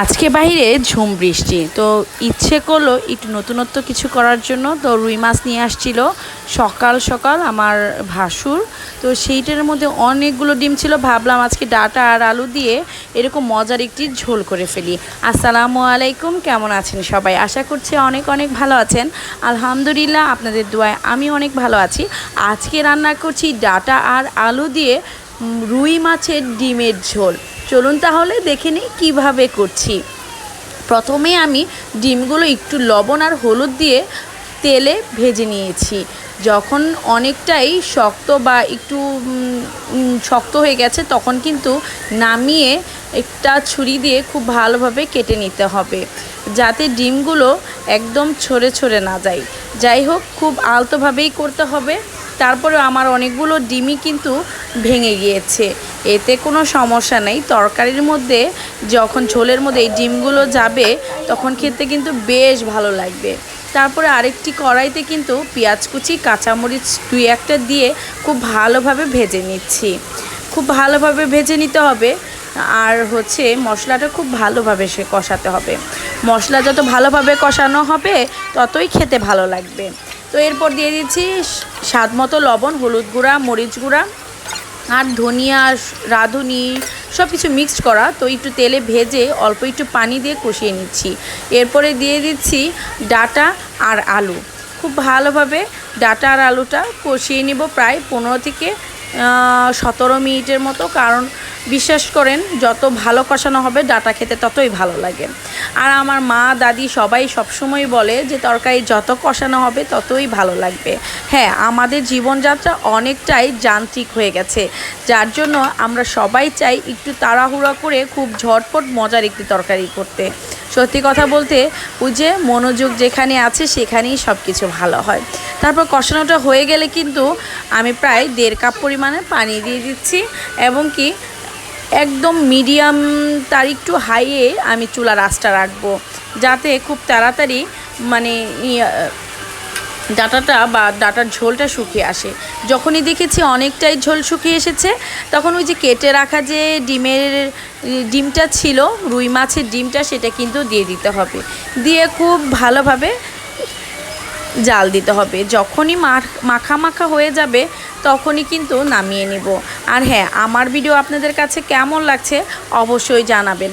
আজকে বাইরে ঝুম বৃষ্টি। তো ইচ্ছে করল একটু নতুনত্ব কিছু করার জন্য। তো রুই মাছ নিয়ে আসছিল সকাল সকাল আমার ভাসুর। তো সেইটার মধ্যে অনেকগুলো ডিম ছিল। ভাবলাম আজকে ডাটা আর আলু দিয়ে এরকম মজার একটি ঝোল করে ফেলি। আসসালামু আলাইকুম, কেমন আছেন সবাই? আশা করছি অনেক অনেক ভালো আছেন। আলহামদুলিল্লাহ, আপনাদের দোয়ায় আমি অনেক ভালো আছি। আজকে রান্না করছি ডাটা আর আলু দিয়ে রুই মাছের ডিমের ঝোল। চলুন তাহলে দেখে নিই কীভাবে করছি। প্রথমে আমি ডিমগুলো একটু লবণ আর হলুদ দিয়ে তেলে ভেজে নিয়েছি। যখন অনেকটাই শক্ত বা একটু শক্ত হয়ে গেছে, তখন কিন্তু নামিয়ে একটা ছুরি দিয়ে খুব ভালোভাবে কেটে নিতে হবে, যাতে ডিমগুলো একদম ছড়ে ছড়ে না যায়। যাই হোক, খুব আলতোভাবেই করতে হবে। তারপরে আমার অনেকগুলো ডিমই কিন্তু ভেঙে গিয়েছে। এতে কোনো সমস্যা নেই। তরকারির মধ্যে যখন ঝোলের মধ্যে এই ডিমগুলো যাবে, তখন খেতে কিন্তু বেশ ভালো লাগবে। তারপরে আরেকটি কড়াইতে কিন্তু পেঁয়াজ কুচি, কাঁচামরিচ দুই একটা দিয়ে খুব ভালোভাবে ভেজে নিচ্ছি। খুব ভালোভাবে ভেজে নিতে হবে। আর হচ্ছে মশলাটা খুব ভালোভাবে সে কষাতে হবে। মশলা যত ভালোভাবে কষানো হবে, ততই খেতে ভালো লাগবে। তো এরপর দিয়ে দিচ্ছি স্বাদ মতো লবণ, হলুদ গুঁড়া, মরিচ গুঁড়া আর ধনিয়া, রাঁধুনি সব কিছু মিক্সড করা। তো একটু তেলে ভেজে অল্প একটু পানি দিয়ে কষিয়ে নিচ্ছি। এরপরে দিয়ে দিচ্ছি ডাটা আর আলু। খুব ভালোভাবে ডাটা আর আলুটা কষিয়ে নেব প্রায় পনেরো থেকে সতেরো মিনিটের মতো। কারণ বিশ্বাস করেন, যত ভালো কষানো হবে, ডাটা খেতে ততই ভালো লাগে। আর আমার মা, দাদি সবাই সবসময় বলে যে, তরকারি যত কষানো হবে, ততই ভালো লাগবে। হ্যাঁ আমাদের জীবনযাত্রা অনেকটাই যান্ত্রিক হয়ে গেছে, যার জন্য আমরা সবাই চাই একটু তাড়াহুড়া করে খুব ঝটপট মজার একটি তরকারি করতে। সত্যি কথা বলতে, ওই যে মনোযোগ যেখানে আছে, সেখানেই সব কিছু ভালো হয়। তারপর কষানোটা হয়ে গেলে কিন্তু আমি প্রায় দেড় কাপ পরিমাণে পানি দিয়ে দিচ্ছি এবং কি একদম মিডিয়াম তার একটু হাইয়ে আমি চুলা আঁচটা রাখব। যাতে খুব তাড়াতাড়ি মানে ইয়া, ডাটাটা বা ডাটার ঝোলটা শুকিয়ে আসে। যখনই দেখেছি অনেকটাই ঝোল শুকিয়ে এসেছে তখন ওই যে কেটে রাখা যে ডিমের ডিমটা ছিল রুই মাছের ডিমটা সেটা কিন্তু দিয়ে দিতে হবে। দিয়ে খুব ভালোভাবে জাল দিতে হবে। যখনই মাখা মাখা হয়ে যাবে তখনই কিন্তু নামিয়ে নিব। আর হ্যাঁ আমার ভিডিও আপনাদের কাছে কেমন লাগছে অবশ্যই জানাবেন।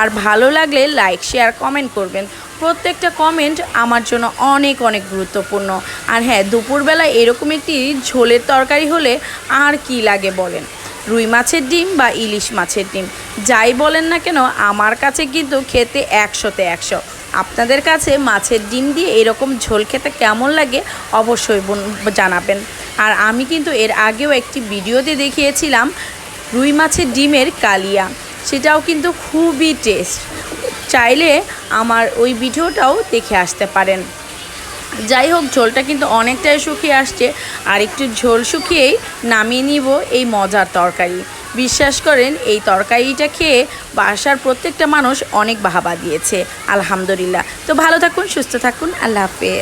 আর ভালো লাগলে লাইক, শেয়ার, কমেন্ট করবেন। প্রত্যেকটা কমেন্ট আমার জন্য অনেক অনেক গুরুত্বপূর্ণ। আর হ্যাঁ দুপুরবেলা এরকম একটি ঝোলের তরকারি হলে আর কি লাগে বলেন? রুই মাছের ডিম বা ইলিশ মাছের ডিম। যাই বলেন না কেন, আমার কাছে কিন্তু খেতে একশোতে একশো। আপনাদের কাছে মাছের ডিম দিয়ে এরকম ঝোল খেতে কেমন লাগে অবশ্যই জানাবেন। আর আমি কিন্তু এর আগেও একটি ভিডিওতে দেখিয়েছিলাম রুই মাছের ডিমের কালিয়া। সেটাও কিন্তু খুবই টেস্ট। চাইলে আমার ওই ভিডিওটাও দেখে আসতে পারেন। যাই হোক, ঝোলটা কিন্তু অনেকটাই শুকিয়ে আসছে। আর একটু ঝোল শুকিয়েই নামিয়ে নিব এই মজার তরকারি। বিশ্বাস করেন, এই তরকারিটা খেয়ে বাসার প্রত্যেকটা মানুষ অনেক বাহাবা দিয়েছে। আলহামদুলিল্লাহ। তো ভালো থাকুন, সুস্থ থাকুন। আল্লাহ হাফেজ।